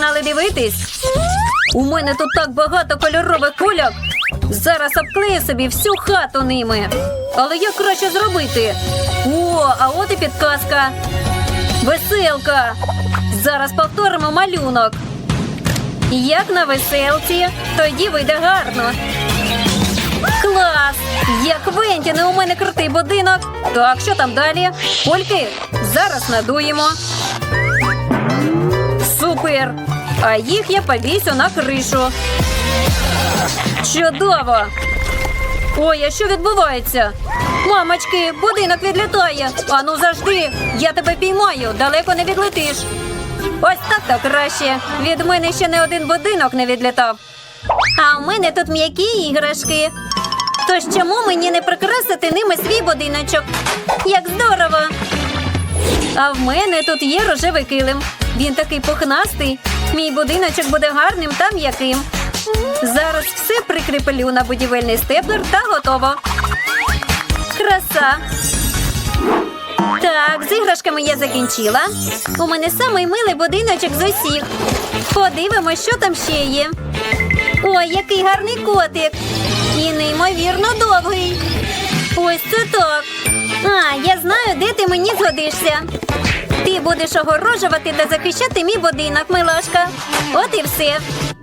Погнали дивитись. У мене тут так багато кольорових кульок. Зараз обклею собі всю хату ними. Але як краще зробити? О, а от і підказка. Веселка. Зараз повторимо малюнок. Як на веселці, тоді вийде гарно. Клас! Як Квентіне, у мене крутий будинок. Так, що там далі? Кульки? Зараз надуємо. Супер! А їх я повісю на кришу. Чудово! Ой, а що відбувається? Мамочки, будинок відлітає. Ану завжди. Я тебе піймаю, далеко не відлетиш. Ось так то краще. Від мене ще не один будинок не відлітав. А в мене тут м'які іграшки. Тож чому мені не прикрасити ними свій будиночок? Як здорово! А в мене тут є рожевий килим. Він такий пухнастий. Мій будиночок буде гарним та м'яким. Зараз все прикріплю на будівельний степлер та готово. Краса. Так, з іграшками я закінчила. У мене самий милий будиночок з усіх. Подивимось, що там ще є. Ой, який гарний котик. І неймовірно довгий. Ось це так. А, я знаю, де ти мені згодишся. Ти будеш огорожувати та захищати мій будинок, милашка. От і все.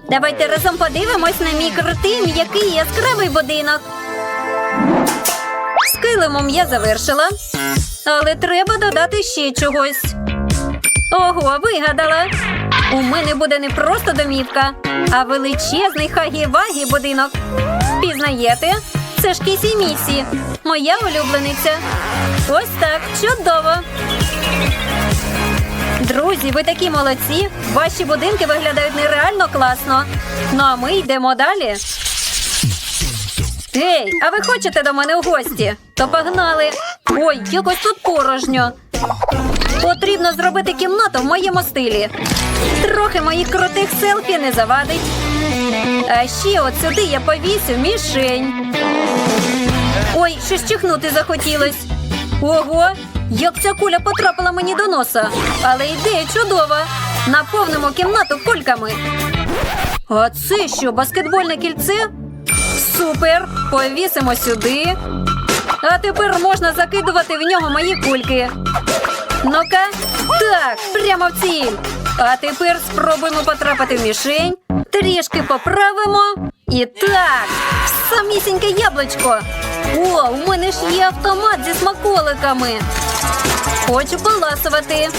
Давайте разом подивимось на мій крутий, м'який яскравий будинок. З килимом я завершила. Але треба додати ще чогось. Ого, вигадала. У мене буде не просто домівка, а величезний хагі-вагі будинок. Пізнаєте? Це ж Кісі Місі, моя улюблениця. Ось так, чудово. Друзі, ви такі молодці. Ваші будинки виглядають нереально класно. Ну а ми йдемо далі. Ей, а ви хочете до мене у гості? То погнали. Ой, якось тут порожньо. Потрібно зробити кімнату в моєму стилі. Трохи моїх крутих селфі не завадить. А ще от сюди я повісю мішень. Ой, щось чихнути захотілось. Ого, як ця куля потрапила мені до носа. Але ідея чудова. Наповнимо кімнату кульками. А це що, баскетбольне кільце? Супер! Повісимо сюди. А тепер можна закидувати в нього мої кульки. Ну-ка, так, прямо в ціль. А тепер спробуємо потрапити в мішень. Трішки поправимо. І так, самісіньке яблучко. О, у мене ж є автомат зі смаколиками. Хочу поласувати.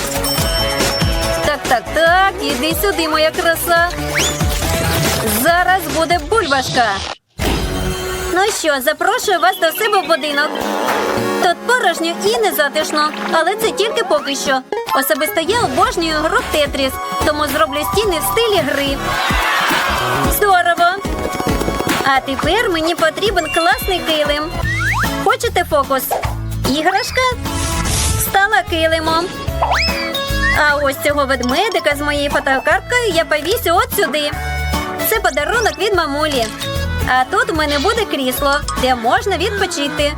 Так, так, так, іди сюди, моя краса. Зараз буде бульбашка. Ну що, запрошую вас до себе в будинок. Тут порожньо і незатишно, але це тільки поки що. Особисто я обожнюю гру Тетріс, тому зроблю стіни в стилі гри. Здорово! А тепер мені потрібен класний килим. Хочете фокус? Іграшка стала килимом. А ось цього ведмедика з моєю фотокарткою я повісю от сюди. Це подарунок від мамулі. А тут в мене буде крісло, де можна відпочити.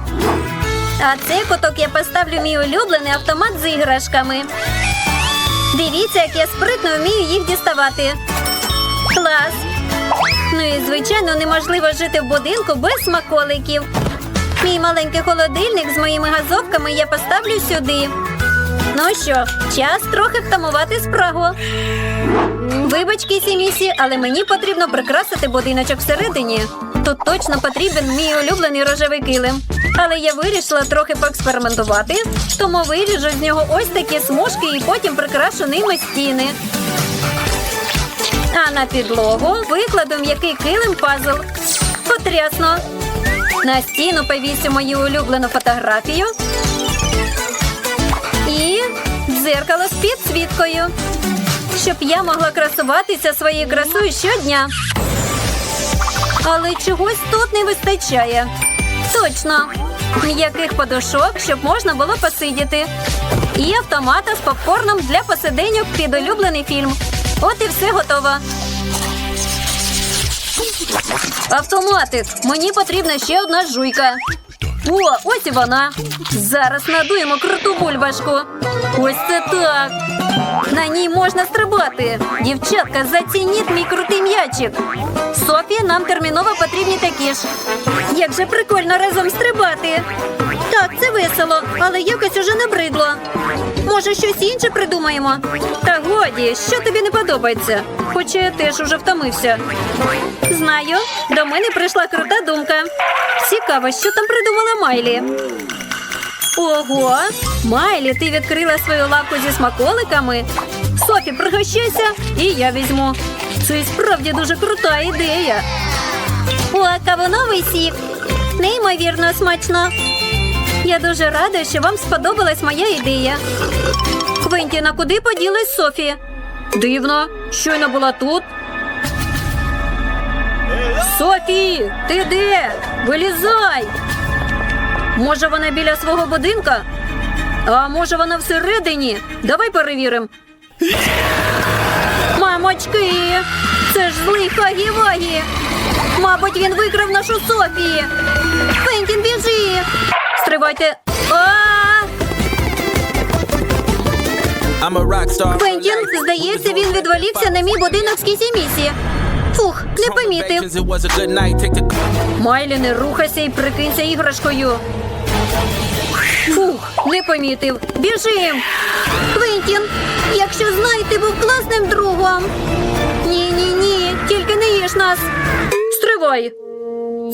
А цей куток я поставлю мій улюблений автомат з іграшками. Дивіться, як я спритно вмію їх діставати. Клас! Ну і звичайно неможливо жити в будинку без смаколиків. Мій маленький холодильник з моїми газовками я поставлю сюди. Ну що, час трохи втамувати спрагу. Вибач, Кісі Місі, але мені потрібно прикрасити будиночок всередині. Тут точно потрібен мій улюблений рожевий килим. Але я вирішила трохи поекспериментувати, тому виріжу з нього ось такі смужки і потім прикрашу ними стіни. А на підлогу викладу м'який килим пазл. Потрясно. На стіну повісю мою улюблену фотографію. І дзеркало з підсвіткою щоб я могла красуватися своєю красою щодня. Але чогось тут не вистачає. Точно, м'яких подушок, щоб можна було посидіти. І автомата з попкорном для посиденьок під улюблений фільм. От і все готово. Автоматик, мені потрібна ще одна жуйка. О, ось і вона. Зараз надуємо круту бульбашку. Ось це так. На ній можна стрибати. Дівчатка, зацініть мій крутий м'ячик. Софі, нам терміново потрібні такі ж. Як же прикольно разом стрибати. Так, це весело, але якось уже набридло. Може, щось інше придумаємо? Та годі, що тобі не подобається? Хоча я теж уже втомився. Знаю, до мене прийшла крута думка. Цікаво, що там придумала Майлі. Ого, Майлі, ти відкрила свою лавку зі смаколиками. Софі, пригощайся, і я візьму. Це справді дуже крута ідея. О, кавуновий сік. Неймовірно смачно. Я дуже рада, що вам сподобалась моя ідея. Квентіна, куди поділась Софі? Дивно, щойно була тут. Софі, ти де? Вилізай! Може, вона біля свого будинка? А може вона всередині? Давай перевіримо. Мамочки, це ж злий Хагі-Вагі. Мабуть, він викрав нашу Софі. Фентін, біжи. Стривайте. Фентін, здається, він відволікся на мій будинок з кісімісі. Фух, не помітив. Майлі, не рухайся і прикинься іграшкою. Фух, не помітив. Біжим. Квентін, якщо знай, ти був класним другом. Ні, ні, ні, тільки не їж нас. Стривай.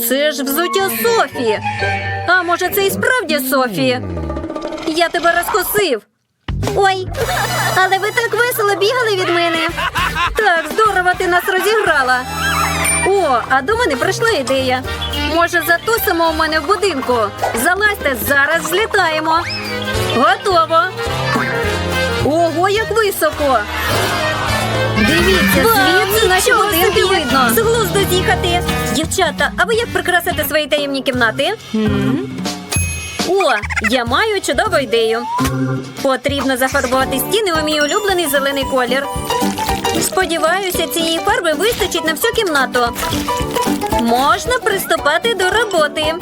Це ж взуття Софі. А може, це і справді Софі? Я тебе розкосив. Ой, але ви так весело бігали від мене. Так, здорово ти нас розіграла. О, а до мене прийшла ідея. Може, затусимо у мене в будинку. Залазьте, зараз злітаємо. Готово. Ого, як високо. Дивіться, звідси наші будинки видно. З глузду з'їхати. Дівчата, а ви як прикрасите свої таємні кімнати? О, я маю чудову ідею. Потрібно зафарбувати стіни у мій улюблений зелений колір. Сподіваюся, цієї фарби вистачить на всю кімнату. Можна приступати до роботи.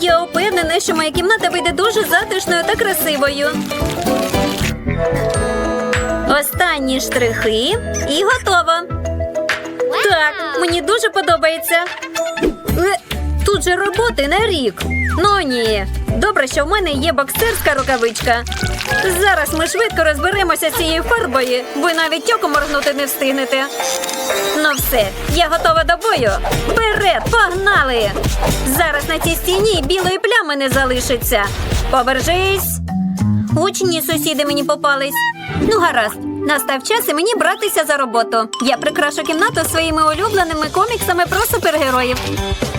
Я впевнена, що моя кімната вийде дуже затишною та красивою. Останні штрихи і готово. Так, мені дуже подобається. Е, Тут же роботи на рік. Ну ні. Добре, що в мене є боксерська рукавичка. Зараз ми швидко розберемося з цією фарбою. Ви навіть око моргнути не встигнете. Ну все, я готова до бою. Вперед, погнали! Зараз на цій стіні білої плями не залишиться. Побержись. Гучні сусіди мені попались. Ну, гаразд, настав час і мені братися за роботу. Я прикрашу кімнату своїми улюбленими коміксами про супергероїв.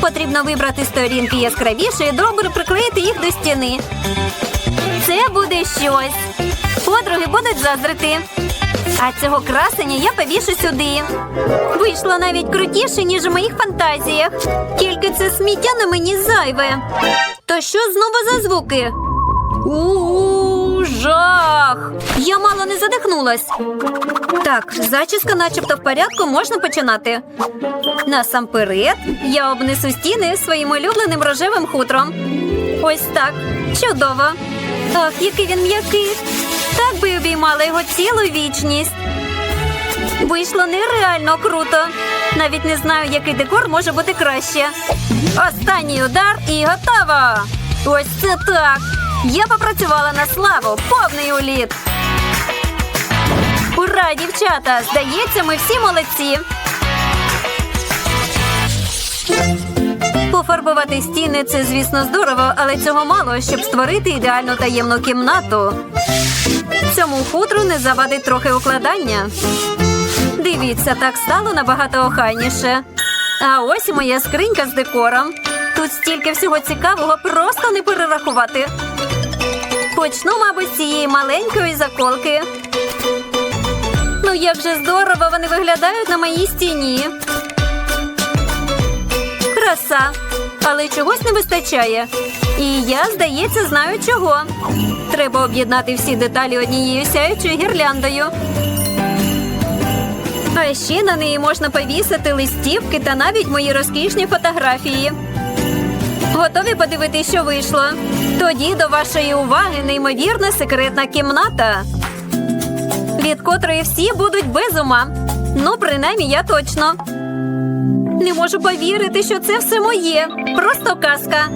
Потрібно вибрати сторінки яскравіше і добре приклеїти їх до стіни. Це буде щось. Подруги будуть заздрити. А цього красення я повішу сюди. Вийшло навіть крутіше, ніж у моїх фантазіях. Тільки це сміття на мені зайве. То що знову за звуки? У задихнулась. Так, зачіска начебто в порядку, можна починати. Насамперед я обнесу стіни своїм улюбленим рожевим хутром. Ось так. Чудово. Ах, який він м'який. Так би обіймала його цілу вічність. Вийшло нереально круто. Навіть не знаю, який декор може бути краще. Останній удар і готово. Ось це так. Я попрацювала на славу, повний уліт. Ура, дівчата! Здається, ми всі молодці. Пофарбувати стіни це, звісно, здорово, але цього мало, щоб створити ідеальну таємну кімнату. Цьому хутру не завадить трохи укладання. Дивіться, так стало набагато охайніше. А ось моя скринька з декором. Тут стільки всього цікавого, просто не перерахувати. Почну, мабуть, з цієї маленької заколки. Як же здорово вони виглядають на моїй стіні. Краса. Але чогось не вистачає. І я, здається, знаю чого. Треба об'єднати всі деталі однією сяючою гірляндою. А ще на неї можна повісити листівки та навіть мої розкішні фотографії. Готові подивитися, що вийшло? Тоді до вашої уваги неймовірна секретна кімната, від котрої всі будуть без ума. Ну, принаймні, я точно. Не можу повірити, що це все моє. Просто казка.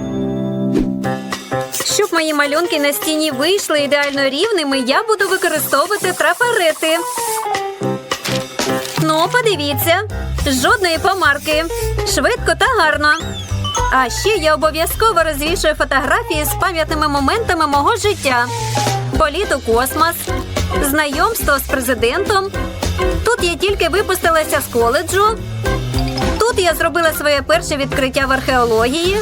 Щоб мої малюнки на стіні вийшли ідеально рівними, я буду використовувати трафарети. Ну, подивіться, жодної помарки. Швидко та гарно. А ще я обов'язково розвішую фотографії з пам'ятними моментами мого життя. Політ у космос, знайомство з президентом. Тут я тільки випустилася з коледжу. Тут я зробила своє перше відкриття в археології.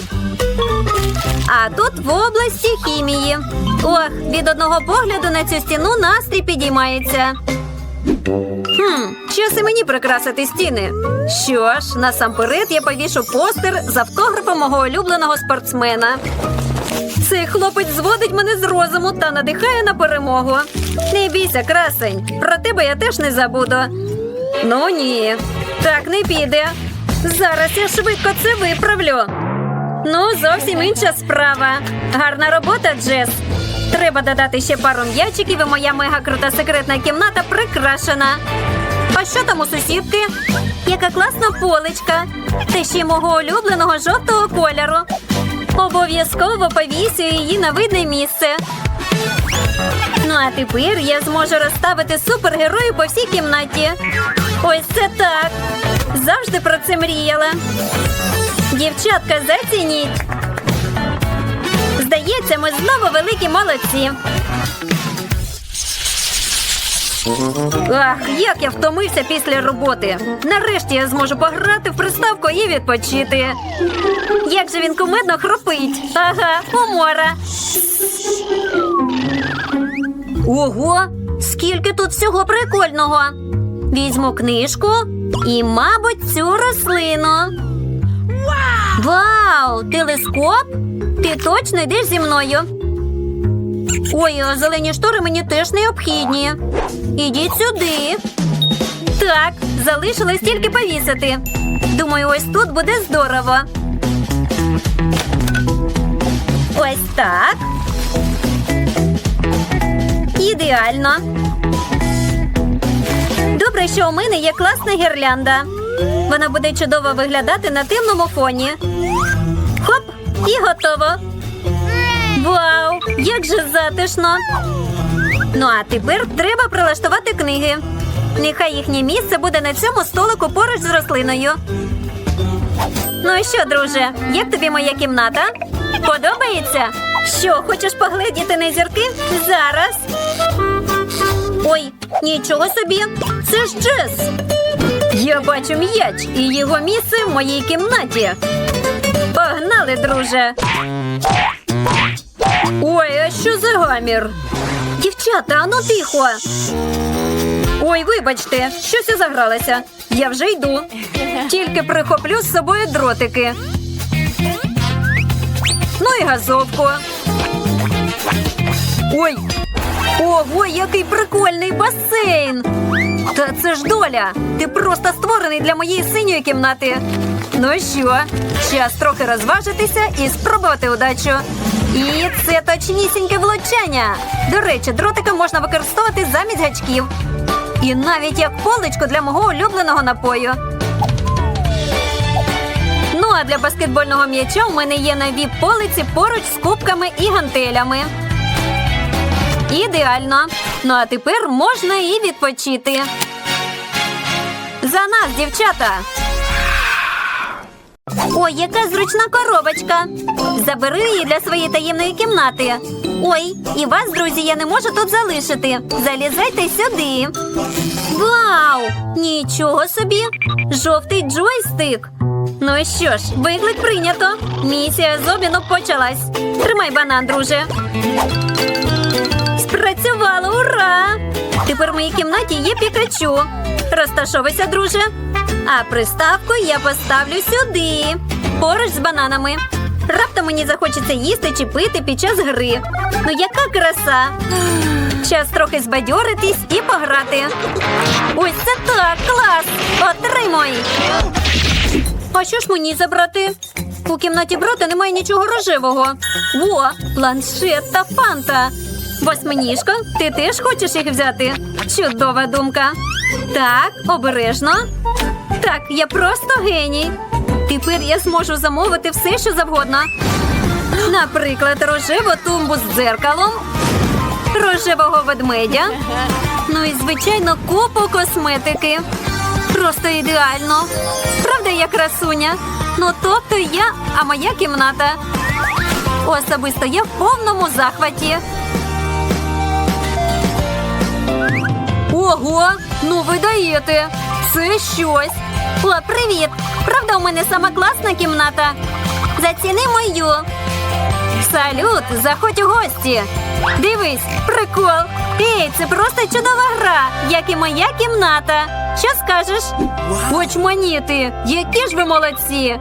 А тут в області хімії. Ох, від одного погляду на цю стіну настрій підіймається. Хм, час і мені прикрасити стіни. Що ж, насамперед я повішу постер з автографом мого улюбленого спортсмена. Цей хлопець зводить мене з розуму та надихає на перемогу. Не бійся, красень. Про тебе я теж не забуду. Ну ні, так не піде. Зараз я швидко це виправлю. Ну, зовсім інша справа. Гарна робота, Джес. Треба додати ще пару м'ячиків, і моя мега крута секретна кімната прикрашена. А що там у сусідки? Яка класна поличка. Та ще мого улюбленого жовтого кольору. Обов'язково повісю її на видне місце. А тепер я зможу розставити супергероїв по всій кімнаті. Ось це так. Завжди про це мріяла. Дівчатка, зацініть. Здається, ми знову великі молодці. Ах, як я втомився після роботи. Нарешті я зможу пограти в приставку і відпочити. Як же він кумедно хропить. Ага, умора. Ого, скільки тут всього прикольного. Візьму книжку і, мабуть, цю рослину. Вау! Телескоп? Ти точно йдеш зі мною? Ой, зелені штори мені теж необхідні. Ідіть сюди. Так, залишилось тільки повісити. Думаю, ось тут буде здорово. Ось так. Ідеально. Добре, що у мене є класна гірлянда. Вона буде чудово виглядати на темному фоні. Хоп, і готово. Вау! Як же затишно! Ну а тепер треба прилаштувати книги. Нехай їхнє місце буде на цьому столику поруч з рослиною. Ну і що, друже, як тобі моя кімната? Подобається? Що, хочеш поглядіти на зірки? Зараз. Ой, нічого собі. Це ж Джес. Я бачу м'яч і його місце в моїй кімнаті. Погнали, друже. Ой, а що за гамір? Дівчата, ану тихо. Ой, вибачте, щось я. Я вже йду. Тільки прихоплю з собою дротики. Ну і газовку. Ой. Ого, який прикольний басейн! Та це ж доля! Ти просто створений для моєї синьої кімнати. Ну що, час трохи розважитися і спробувати удачу. І це точнісіньке влучання. До речі, дротика можна використовувати замість гачків. І навіть як поличку для мого улюбленого напою. Ну а для баскетбольного м'яча у мене є на віп полиці поруч з кубками і гантелями. Ідеально. Ну а тепер можна і відпочити. За нас, дівчата. Ой, яка зручна коробочка. Забери її для своєї таємної кімнати. Ой, і вас, друзі, я не можу тут залишити. Залізайте сюди. Вау! Нічого собі! Жовтий джойстик. Ну що ж, виклик прийнято. Місія з почалась. Тримай банан, друже. Моїй кімнаті є пікачу. Розташовуйся, друже. А приставку я поставлю сюди, поруч з бананами. Раптом мені захочеться їсти чи пити під час гри. Ну яка краса! Час трохи збадьоритись і пограти. Ось це так, клас! Отримуй! А що ж мені забрати? У кімнаті брата немає нічого рожевого. О, планшет та фанта. Восьминіжко, ти теж хочеш їх взяти? Чудова думка. Так, обережно. Так, я просто геній. Тепер я зможу замовити все, що завгодно. Наприклад, рожеву тумбу з дзеркалом, рожевого ведмедя. Ну і, звичайно, купу косметики. Просто ідеально. Правда, я красуня? Ну, тобто я, а моя кімната. Особисто я в повному захваті. Ого, ну ви даєте. Це щось. О, привіт! Правда, у мене сама класна кімната. Заціни мою. Салют, заходь у гості. Дивись, прикол. Ей, це просто чудова гра, як і моя кімната. Що скажеш? Очманіти, які ж ви молодці!